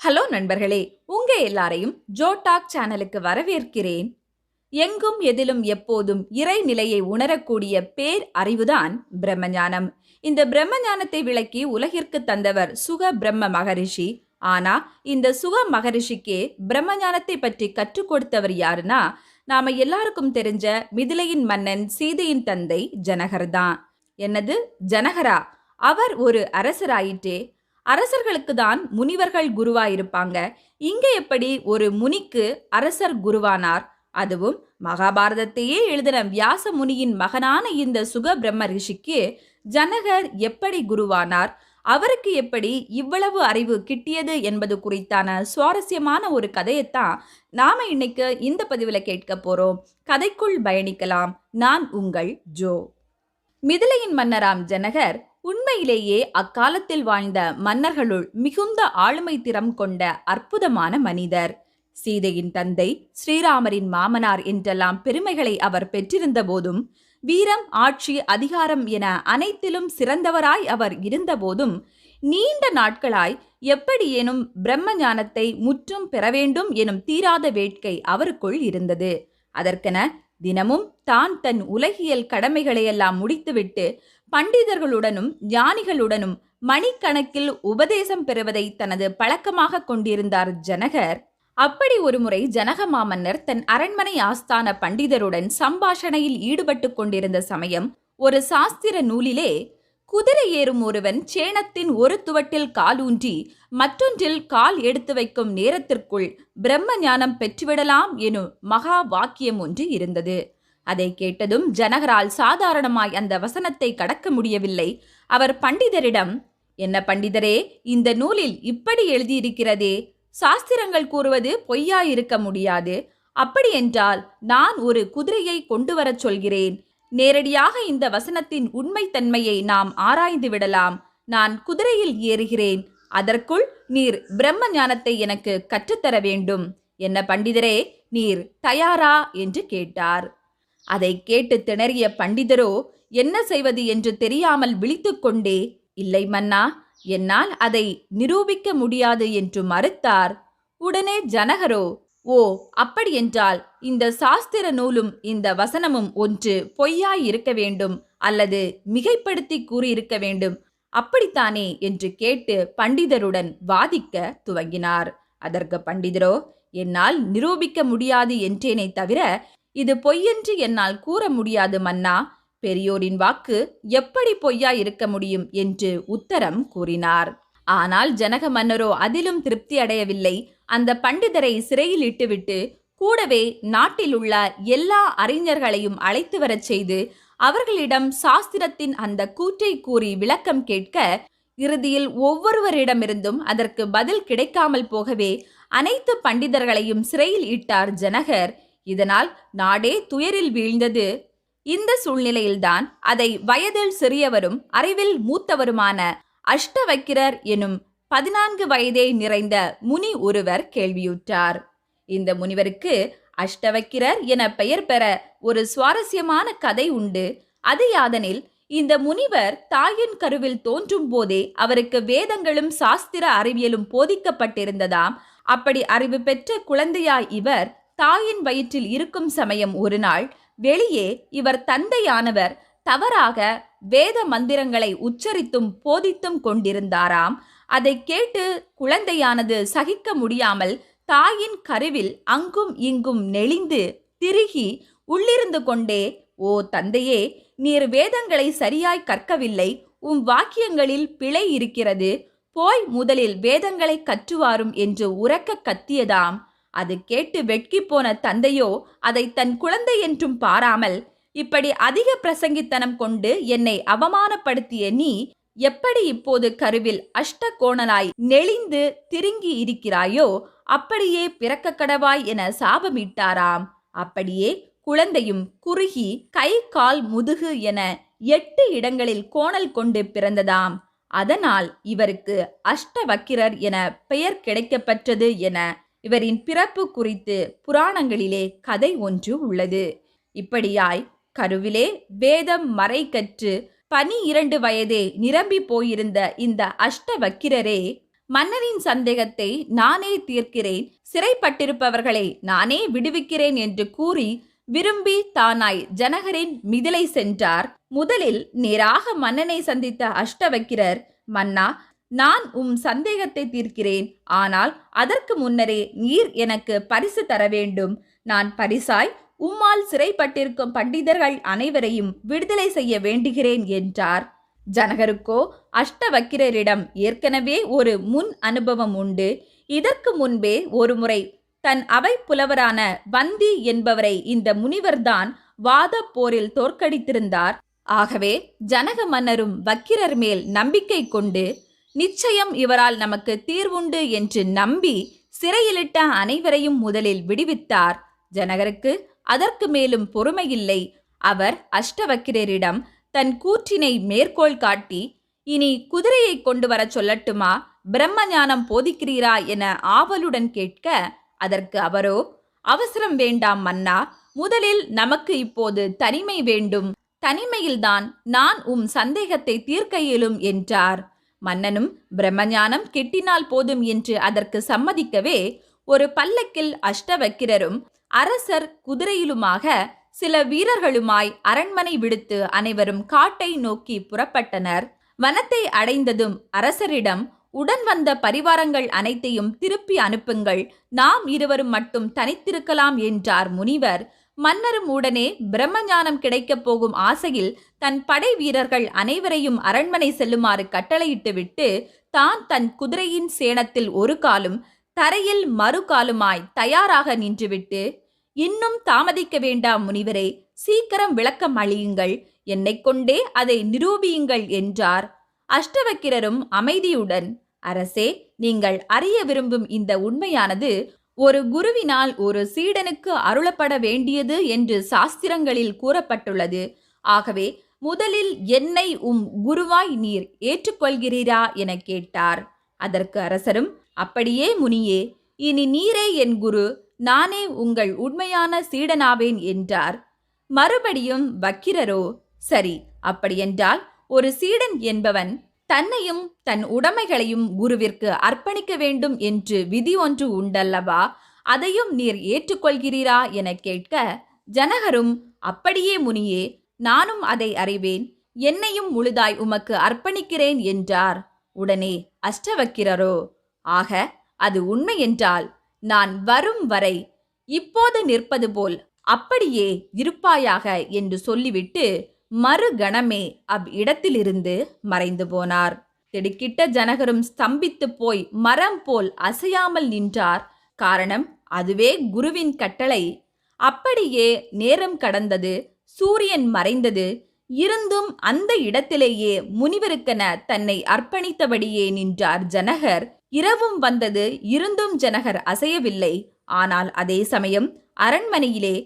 Hello நண்பர்களே உங்க எல்லாரையும் ஜோ டாக் சேனலுக்கு வரவேற்கிறேன். எங்கும் எதிலும் எப்போதும் இறைநிலையை உணரக்கூடிய பேர் அறிவுதான் பிரம்மஞானம். இந்த பிரம்மஞானத்தை விளக்கி உலகிற்கு தந்தவர் சுக பிரம்ம மகரிஷி. ஆனா இந்த சுக மகரிஷிக்கே பிரம்மஞானத்தை பற்றி கற்றுக் கொடுத்தவர் யாருன்னா நாம எல்லாருக்கும் தெரிஞ்ச மிதிலையின் மன்னன் சீதையின் தந்தை ஜனகர் தான் என்னது? ஜனகரா. அவர் ஒரு அரசராயிட்டே அரசர்களுக்கு தான் முனிவர்கள் குருவாயிருப்பாங்க. இங்க எப்படி ஒரு முனிக்கு அரசர் குருவானார்? அதுவும் மகாபாரதத்தையே எழுதின வியாச முனியின் மகனான இந்த சுக பிரம்ம ரிஷிக்கு ஜனகர் எப்படி குருவானார்? அவருக்கு எப்படி இவ்வளவு அறிவு கிட்டியது என்பது குறித்தான சுவாரஸ்யமான ஒரு கதையைத்தான் நாம இன்னைக்கு இந்த பதிவில் கேட்க போறோம். கதைக்குள் பயணிக்கலாம். நான் உங்கள் ஜோ. மிதிலையின் மன்னராம் ஜனகர் உண்மையிலேயே அக்காலத்தில் வாழ்ந்த மன்னர்களுள் மிகுந்த ஆளுமை திறம் கொண்ட அற்புதமான மனிதர். சீதையின் தந்தை ஸ்ரீராமரின் மாமனார் என்றெல்லாம் பெருமைகளை அவர் பெற்றிருந்த போதும் வீரம் ஆட்சி அதிகாரம் என அனைத்திலும் சிறந்தவராய் அவர் இருந்தபோதும் நீண்ட நாட்களாய் எப்படியேனும் பிரம்ம ஞானத்தை முற்றும் பெற வேண்டும் எனும் தீராத வேட்கை அவருக்குள் இருந்தது. அதற்கென தினமும் தான் தன் உலகியல் கடமைகளையெல்லாம் முடித்துவிட்டு பண்டிதர்களுடனும் ஞானிகளுடனும் மணிக்கணக்கில் உபதேசம் பெறுவதை தனது பழக்கமாக கொண்டிருந்தார் ஜனகர். அப்படி ஒருமுறை ஜனக மாமன்னர் தன் அரண்மனை ஆஸ்தான பண்டிதருடன் சம்பாஷணையில் ஈடுபட்டு கொண்டிருந்த சமயம் ஒரு சாஸ்திர நூலிலே குதிரை ஏறும் ஒருவன் சேணத்தின் ஒரு துவட்டில் காலூன்றி மற்றொன்றில் கால் எடுத்து வைக்கும் நேரத்திற்குள் பிரம்ம ஞானம் பெற்றுவிடலாம் எனும் மகா வாக்கியம் ஒன்று இருந்தது. அதை கேட்டதும் ஜனகரால் சாதாரணமாய் அந்த வசனத்தை கடக்க முடியவில்லை. அவர் பண்டிதரிடம் என்ன பண்டிதரே இந்த நூலில் இப்படி எழுதியிருக்கிறதே. சாஸ்திரங்கள் கூறுவது பொய்யா இருக்க முடியாது அப்படியென்றால் நான் ஒரு குதிரையை கொண்டு வரச் சொல்கிறேன். நேரடியாக இந்த வசனத்தின் உண்மைத்தன்மையை நாம் ஆராய்ந்து விடலாம். நான் குதிரையில் ஏறுகிறேன். அதற்குள் நீர் பிரம்ம ஞானத்தை எனக்கு கற்றுத்தர வேண்டும். என்ன பண்டிதரே நீர் தயாரா? என்று கேட்டார். அதை கேட்டு திணறிய பண்டிதரோ என்ன செய்வது என்று தெரியாமல் விழித்துக்கொண்டே இல்லை மன்னா என்னால் அதை நிரூபிக்க முடியாது என்று மறுத்தார். உடனே ஜனகரோ ஓ அப்படியென்றால் இந்த சாஸ்திர நூலும் இந்த வசனமும் ஒன்று பொய்யாய் இருக்க வேண்டும் அல்லது மிகைப்படுத்தி கூறியிருக்க வேண்டும். அப்படித்தானே? என்று கேட்டு பண்டிதருடன் வாதிக்க துவங்கினார். அதற்கு பண்டிதரோ என்னால் நிரூபிக்க முடியாது என்றேனே தவிர இது பொய்யென்று என்னால் கூற முடியாது மன்னா. பெரியோரின் வாக்கு எப்படி பொய்யா இருக்க முடியும் என்று உத்தரம் கூறினார். ஆனால் ஜனக மன்னரோ அதிலும் திருப்தி அடையவில்லை. அந்த பண்டிதரை சிறையில் இட்டுவிட்டு கூடவே நாட்டில் உள்ள எல்லா அறிஞர்களையும் அழைத்து வரச் செய்து அவர்களிடம் சாஸ்திரத்தின் அந்த கூற்றை கூறி விளக்கம் கேட்க இறுதியில் ஒவ்வொருவரிடமிருந்தும் அதற்கு பதில் கிடைக்காமல் போகவே அனைத்து பண்டிதர்களையும் சிறையில் இட்டார் ஜனகர். இதனால் நாடே துயரில் வீழ்ந்தது. இந்த சூழ்நிலையில்தான் அதை வயதில் சிறியவரும் அறிவில் மூத்தவருமான அஷ்டவக்கிரர் எனும் பதினான்கு வயதே நிறைந்த முனி ஒருவர் கேள்வியுற்றார். இந்த முனிவருக்கு அஷ்டவக்கிரர் என பெயர் பெற ஒரு சுவாரஸ்யமான கதை உண்டு. அது யாதனில் இந்த முனிவர் தாயின் கருவில் தோன்றும் போதே அவருக்கு வேதங்களும் சாஸ்திர அறிவியலும் போதிக்கப்பட்டிருந்ததாம். அப்படி அறிவு பெற்ற குழந்தையாய் இவர் தாயின் வயிற்றில் இருக்கும் சமயம் ஒரு நாள் வெளியே இவர் தந்தையானவர் தவறாக வேத மந்திரங்களை உச்சரித்தும் போதித்தும் கொண்டிருந்தாராம். அதை கேட்டு குழந்தையானது சகிக்க முடியாமல் தாயின் கருவில் அங்கும் இங்கும் நெளிந்து திருகி உள்ளிருந்து கொண்டே ஓ தந்தையே நீர் வேதங்களை சரியாய் கற்கவில்லை. உம் வாக்கியங்களில் பிழை இருக்கிறது. போய் முதலில் வேதங்களை கற்றுவாரும் என்று உறக்க கத்தியதாம். அது கேட்டு வெட்கி போன தந்தையோ அதை தன் குழந்தை என்றும் பாராமல் இப்படி அதிக பிரசங்கித்தனம் கொண்டு என்னை அவமானப்படுத்திய நீ எப்படி இப்போது கருவில் அஷ்ட கோணலாய் நெளிந்து திருங்கி இருக்கிறாயோ அப்படியே பிறக்க கடவாய் என சாபமிட்டாராம். அப்படியே குழந்தையும் குறுகி கை கால் முதுகு என எட்டு இடங்களில் கோணல் கொண்டு பிறந்ததாம். அதனால் இவருக்கு அஷ்டவக்கிரர் என பெயர் கிடைக்கப்பெற்றது என இவரின் பிறப்பு குறித்து புராணங்களிலே கதை ஒன்று உள்ளது. இப்படியாய் கருவிலே வேதம் மறை கற்று பனி இரண்டு வயதே நிரம்பி போயிருந்த இந்த அஷ்டவக்கிரரே மன்னரின் சந்தேகத்தை நானே தீர்க்கிறேன் சிறைப்பட்டிருப்பவர்களை நானே விடுவிக்கிறேன் என்று கூறி விரும்பி தானாய் ஜனகரின் மிதிலை சென்றார். முதலில் நேராக மன்னனை சந்தித்த அஷ்டவக்கிரர் மன்னா நான் உம் சந்தேகத்தை தீர்க்கிறேன். ஆனால் அதற்கு முன்னரே நீர் எனக்கு பரிசு தர வேண்டும். நான் பரிசாய் உம்மால் சிறைப்பட்டிருக்கும் பண்டிதர்கள் அனைவரையும் விடுதலை செய்ய வேண்டுகிறேன் என்றார். ஜனகருக்கோ அஷ்டவக்கிரரிடம் ஏற்கனவே ஒரு முன் அனுபவம் உண்டு. இதற்கு முன்பே ஒருமுறை தன் அவை புலவரான வந்தி என்பவரை இந்த முனிவர்தான் வாத போரில் தோற்கடித்திருந்தார். ஆகவே ஜனக மன்னரும் வக்கிரர் மேல் நம்பிக்கை கொண்டு நிச்சயம் இவரால் நமக்கு தீர்வுண்டு என்று நம்பி சிறையிலிட்ட அனைவரையும் முதலில் விடுவித்தார். ஜனகருக்கு அதற்கு மேலும் பொறுமையில்லை. அவர் அஷ்டவக்கிரரிடம் தன் கூற்றினை மேற்கோள் காட்டி இனி குதிரையை கொண்டு வரச் சொல்லட்டுமா? பிரம்ம ஞானம் போதிக்கிறீரா? என ஆவலுடன் கேட்க அதற்கு அவரோ அவசரம் வேண்டாம் மன்னா. முதலில் நமக்கு இப்போது தனிமை வேண்டும். தனிமையில்தான் நான் உம் சந்தேகத்தை தீர்க்க இயலும் என்றார். மன்னனும் பிரம்மஞானம் கெட்டினால் போதும் என்று அதற்கு சம்மதிக்கவே ஒரு பல்லக்கில் அஷ்டவக்கிரரும் அரசர் குதிரையிலுமாக சில வீரர்களுமாய் அரண்மனை விடுத்து அனைவரும் காட்டை நோக்கி புறப்பட்டனர். வனத்தை அடைந்ததும் அரசரிடம் உடன் வந்த பரிவாரங்கள் அனைத்தையும் திருப்பி அனுப்புங்கள். நாம் இருவரும் மட்டும் தனித்திருக்கலாம் என்றார் முனிவர். மன்னரும் உடனே பிரம்மஞானம் கிடைக்கப் போகும் ஆசையில் தன் படை வீரர்கள் அனைவரையும் அரண்மனை செல்லுமாறு கட்டளையிட்டுவிட்டு தான் தன் குதிரையின் சேணத்தில் ஒரு காலும் தரையில் மறு காலுமாய் தயாராக நின்றுவிட்டு இன்னும் தாமதிக்க வேண்டாம் முனிவரே சீக்கிரம் விளக்கம் அழியுங்கள் என்னைக் கொண்டே அதை நிரூபியுங்கள் என்றார். அஷ்டவக்கிரரும் அமைதியுடன் அரசே நீங்கள் அறிய விரும்பும் இந்த உண்மையானது ஒரு குருவினால் ஒரு சீடனுக்கு அருளப்பட வேண்டியது என்று சாஸ்திரங்களில் கூறப்பட்டுள்ளது. ஆகவே முதலில் என்னை உம் குருவாய் நீர் ஏற்றுக்கொள்கிறீரா என கேட்டார். அதற்கு அரசரும் அப்படியே முனியே இனி நீரே என் குரு நானே உங்கள் உண்மையான சீடனாவேன் என்றார். மறுபடியும் வக்கிரரோ சரி அப்படியென்றால் ஒரு சீடன் என்பவன் தன்னையும் தன் உடைமைகளையும் குருவிற்கு அர்ப்பணிக்க வேண்டும் என்று விதி ஒன்று உண்டல்லவா? அதையும் நீர் ஏற்றுக்கொள்கிறீரா என கேட்க ஜனகரும் அப்படியே முனியே நானும் அதை அறிவேன். என்னையும் முழுதாய் உமக்கு அர்ப்பணிக்கிறேன் என்றார். உடனே அஷ்டவக்கிரரோ ஆக அது உண்மை என்றால் நான் வரும் வரை இப்போது நிற்பது போல் அப்படியே இருப்பாயாக என்று சொல்லிவிட்டு மறுகணமே அவ்விடத்திலிருந்து மறைந்து போனார். திடுக்கிட்ட ஜனகரும் ஸ்தம்பித்து போய் மரம் போல் அசையாமல் நின்றார். காரணம் அதுவே குருவின் கட்டளை. அப்படியே நேரம் கடந்தது சூரியன் மறைந்தது. இருந்தும் அந்த இடத்திலேயே முனிவருக்கென தன்னை அர்ப்பணித்தபடியே நின்றார் ஜனகர். இரவும் வந்தது இருந்தும் ஜனகர் அசையவில்லை. ஆனால் அதே சமயம் அரண்மனையிலே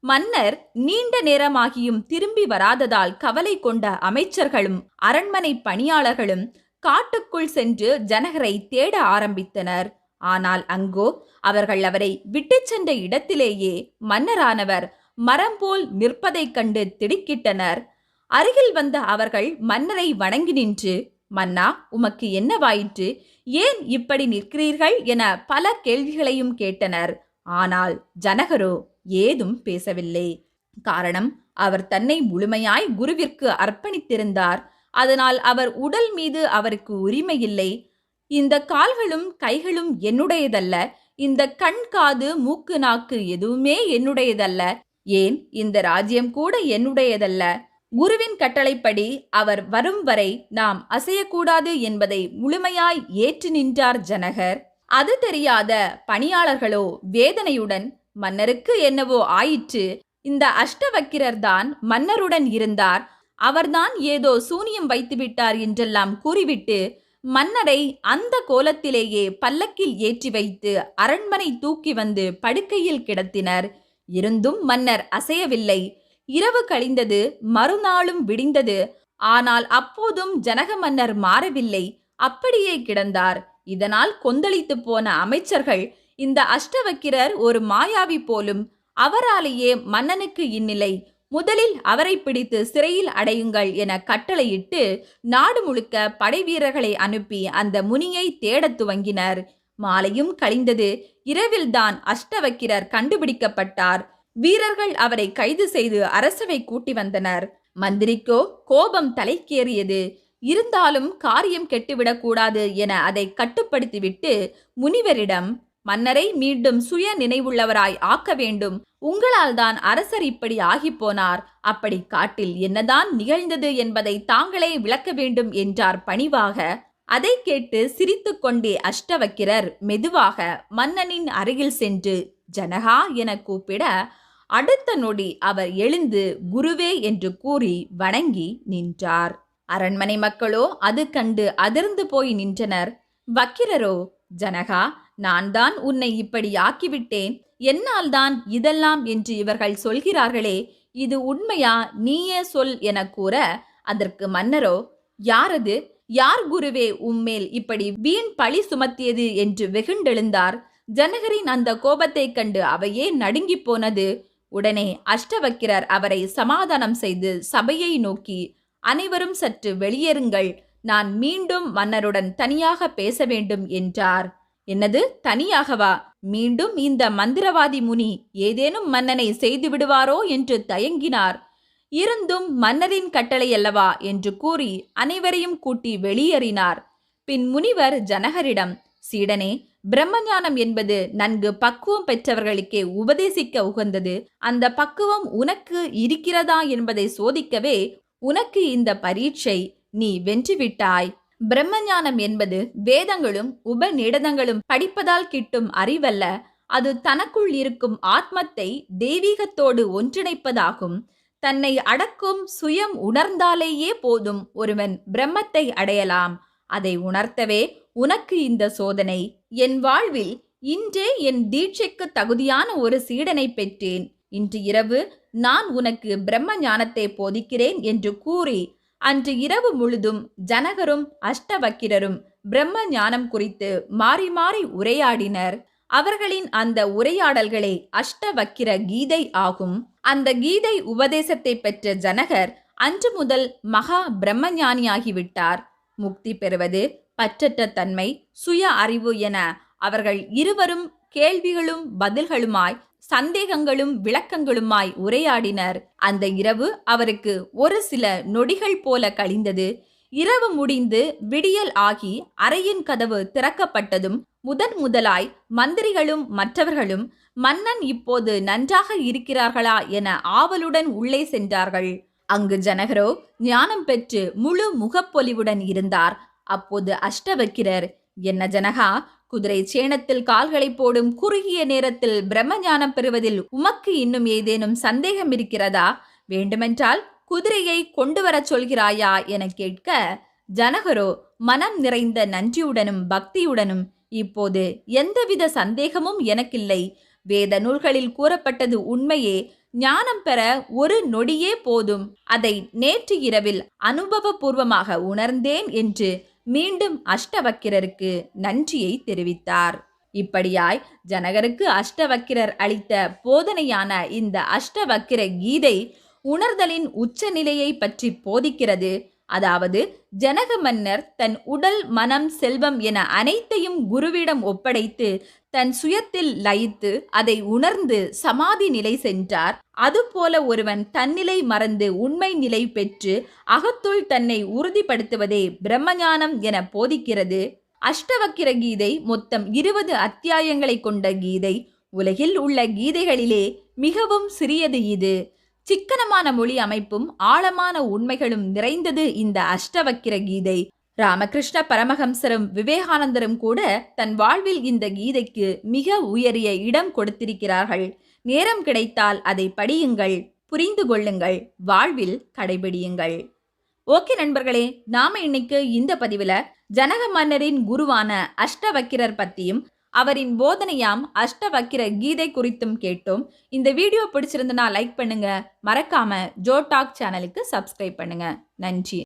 மன்னர் நீண்ட நேரமாகியும் திரும்பி வராததால் கவலை கொண்ட அமைச்சர்களும் அரண்மனை பணியாளர்களும் காட்டுக்குள் சென்று ஜனகரை தேட ஆரம்பித்தனர். ஆனால் அங்கோ அவர்கள் அவரை விட்டுச் சென்ற இடத்திலேயே மன்னரானவர் மரம் போல் நிற்பதைக் கண்டு திடுக்கிட்டனர். அருகில் வந்த அவர்கள் மன்னரை வணங்கி நின்று மன்னா உமக்கு என்னவாயிற்று ஏன் இப்படி நிற்கிறீர்கள்? என பல கேள்விகளையும் கேட்டனர். ஆனால் ஜனகரோ ஏதும் பேசவில்லை. காரணம் அவர் தன்னை முழுமையாய் குருவிற்கு அர்ப்பணித்திருந்தார். அதனால் அவர் உடல் மீது அவருக்கு உரிமை இல்லை இந்த கால்களும் கைகளும் என்னுடையதல்ல. இந்த கண் காது மூக்கு நாக்கு எதுவுமே என்னுடையதல்ல. ஏன்? இந்த ராஜ்யம் கூட என்னுடையதல்ல. குருவின் கட்டளைப்படி அவர் வரும் வரை நாம் அசையக்கூடாது என்பதை முழுமையாய் ஏற்று நின்றார் ஜனகர். அது தெரியாத பணியாளர்களோ வேதனையுடன் மன்னருக்கு என்னவோ ஆயிற்று. இந்த அஷ்டவக்கிரர் தான் மன்னருடன் இருந்தார். அவர்தான் ஏதோ சூனியம் வைத்துவிட்டார் என்றெல்லாம் கூறிவிட்டு மன்னரை அந்த கோலத்திலேயே பல்லக்கில் ஏற்றி வைத்து அரண்மனை தூக்கி வந்து படுக்கையில் கிடத்தினர். இருந்தும் மன்னர் அசையவில்லை. இரவு கழிந்தது மறுநாளும் விடிந்தது. ஆனால் அப்போதும் ஜனக மன்னர் மாறவில்லை. அப்படியே கிடந்தார். இதனால் கொந்தளித்து போன அமைச்சர்கள் இந்த அஷ்டவக்கிரர் ஒரு மாயாவி போலும் அவராலேயே மன்னனுக்கு இந்நிலை. முதலில் அவரை பிடித்து சிறையில் அடையுங்கள் என கட்டளையிட்டு நாடு முழுக்க படைவீரர்களை அனுப்பி அந்த முனியை தேடத் துவங்கினர். மாலையும் கழிந்தது இரவில்தான் அஷ்டவக்கிரர் கண்டுபிடிக்கப்பட்டார். வீரர்கள் அவரை கைது செய்து அரசவை கூட்டி வந்தனர். மந்திரிக்கோ கோபம் தலைக்கேறியது. இருந்தாலும் காரியம் கெட்டுவிடக்கூடாது என அதை கட்டுப்படுத்திவிட்டு முனிவரிடம் மன்னரை மீண்டும் சுய நினைவுள்ளவராய் ஆக்க வேண்டும். உங்களால் தான் அரசர் இப்படி ஆகிப்போனார் அப்படி காட்டில் என்னதான் நிகழ்ந்தது என்பதை தாங்களே விளக்க வேண்டும் என்றார் பணிவாக. அதை கேட்டு சிரித்துக்கொண்டே அஷ்டவக்கிரர் மெதுவாக மன்னனின் அருகில் சென்று ஜனகா என கூப்பிட அடுத்த நொடி அவர் எழுந்து குருவே என்று கூறி வணங்கி நின்றார். அரண்மனை மக்களோ அது கண்டு அதிர்ந்து போய் நின்றனர். வக்கிரரோ ஜனகா நான் தான் உன்னை இப்படி ஆக்கிவிட்டேன். என்னால் தான் இதெல்லாம் என்று இவர்கள் சொல்கிறார்களே இது உண்மையா நீயே சொல் என கூற அதற்கு மன்னரோ யாரது? யார் குருவே உம்மேல் இப்படி வீண் பழி சுமத்தியது என்று வெகுண்டெழுந்தார். ஜனகரின் அந்த கோபத்தைக் கண்டு அவையே நடுங்கிப் போனது. உடனே அஷ்டவக்கிரர் அவரை சமாதானம் செய்து சபையை நோக்கி அனைவரும் சற்று வெளியேறுங்கள். நான் மீண்டும் மன்னருடன் தனியாக பேச வேண்டும் என்றார். என்னது? தனியாகவா? மீண்டும் இந்த மந்திரவாதி முனி ஏதேனும் மன்னனை செய்து விடுவாரோ என்று தயங்கினார். இருந்தும் மன்னரின் கட்டளை அல்லவா என்று கூறி அனைவரையும் கூட்டி வெளியேறினார். பின் முனிவர் ஜனகரிடம் சீடனே பிரம்மஞானம் என்பது நன்கு பக்குவம் பெற்றவர்களுக்கே உபதேசிக்க உகந்தது. அந்த பக்குவம் உனக்கு இருக்கிறதா என்பதை சோதிக்கவே உனக்கு இந்த பரீட்சை நீ வென்றுவிட்டாய். பிரம்மஞானம் என்பது வேதங்களும் உபநிடதங்களும் படிப்பதால் கிட்டும் அறிவல்ல. அது தனக்குள் இருக்கும் ஆத்மத்தை தெய்வீகத்தோடு ஒன்றிணைப்பதாகும். தன்னை அடக்கும் சுயம் உணர்ந்தாலேயே போதும் ஒருவன் பிரம்மத்தை அடையலாம். அதை உணர்த்தவே உனக்கு இந்த சோதனை. என் வாழ்வில் இன்றே என் தீட்சைக்கு தகுதியான ஒரு சீடனை பெற்றேன். இன்று இரவு நான் உனக்கு பிரம்ம ஞானத்தை போதிக்கிறேன் என்று கூறி அன்று இரவு முழுதும் ஜனகரும் அஷ்டவக்கிரரும் பிரம்ம ஞானம் குறித்து மாறி மாறி உரையாடினர். அவர்களின் அந்த உரையாடல்களே அஷ்டவக்கிர கீதை ஆகும். அந்த கீதை உபதேசத்தை பெற்ற ஜனகர் அன்று முதல் மகா பிரம்மஞானியாகிவிட்டார். முக்தி பெறுவது பற்றற்ற தன்மை சுய அறிவு என அவர்கள் இருவரும் கேள்விகளும் பதில்களுமாய் சந்தேகங்களும் விளக்கங்களுமாய் உரையாடினர். அந்த இரவு அவருக்கு ஒரு சில நொடிகள் போல கழிந்தது. இரவு முடிந்து விடியல் ஆகி அறையின் கதவு திறக்கப்பட்டதும் முதன் முதலாய் மந்திரிகளும் மற்றவர்களும் மன்னன் இப்போது நன்றாக இருக்கிறார்களா? என ஆவலுடன் உள்ளே சென்றார்கள். அங்கு ஜனகரோ ஞானம் பெற்று முழு முகப்பொலிவுடன் இருந்தார். அப்போது அஷ்டவக்கிரர் என்ன ஜனகா குதிரை சேணத்தில் கால்களை போடும் குறுகிய நேரத்தில் பிரம்மஞானம் பெறுவதில் உமக்கு இன்னும் ஏதேனும் சந்தேகம் இருக்கிறதா? வேண்டுமென்றால் குதிரையை கொண்டு வரச் சொல்கிறாயா என கேட்க ஜனகரோ மனம் நிறைந்த நன்றியுடனும் பக்தியுடனும் இப்போது எந்தவித சந்தேகமும் எனக்கில்லை. வேத நூல்களில் கூறப்பட்டது உண்மையே ஞானம் பெற ஒரு நொடியே போதும். அதை நேற்று இரவில் அனுபவபூர்வமாக உணர்ந்தேன் என்று மீண்டும் அஷ்டவக்கிரருக்கு நன்றியை தெரிவித்தார். இப்படியாய் ஜனகருக்கு அஷ்டவக்கிரர் அளித்த போதனையான இந்த அஷ்டவக்கிர கீதை உணர்தலின் உச்சநிலையை பற்றி போதிக்கிறது. அதாவது ஜனக மன்னர் தன் உடல் மனம் செல்வம் என அனைத்தையும் குருவிடம் ஒப்படைத்து தன் சுயத்தில் லயித்து அதை உணர்ந்து சமாதி நிலை சென்றார். அதுபோல ஒருவன் தன்னிலை மறந்து உண்மை நிலை பெற்று அகத்துள் தன்னை உறுதிப்படுத்துவதே பிரம்மஞானம் என போதிக்கிறது. அஷ்டவக்கிர கீதை மொத்தம் இருபது அத்தியாயங்களை கொண்ட கீதை. உலகில் உள்ள கீதைகளிலே மிகவும் சிறியது இது. சிக்கனமான மொழி அமைப்பும் ஆழமான உண்மைகளும் நிறைந்தது இந்த அஷ்டவக்கிர கீதை. ராமகிருஷ்ண பரமஹம்சரும் விவேகானந்தரும் கூட தன் வாழ்வில் இந்த கீதைக்கு மிக உயரிய இடம் கொடுத்திருக்கிறார்கள். நேரம் கிடைத்தால் அதை படியுங்கள் புரிந்து கொள்ளுங்கள் வாழ்வில் கடைபிடியுங்கள். ஓகே நண்பர்களே நாம இன்னைக்கு இந்த பதிவுல ஜனக மன்னரின் குருவான அஷ்டவக்கிரர் பத்தியும் அவரின் போதனையாம் அஷ்டவக்கிர கீதை குறித்தும் கேட்டோம். இந்த வீடியோ பிடிச்சிருந்தனா லைக் பண்ணுங்க. மறக்காம ஜோ டாக் சேனலுக்கு சப்ஸ்கிரைப் பண்ணுங்க. நன்றி.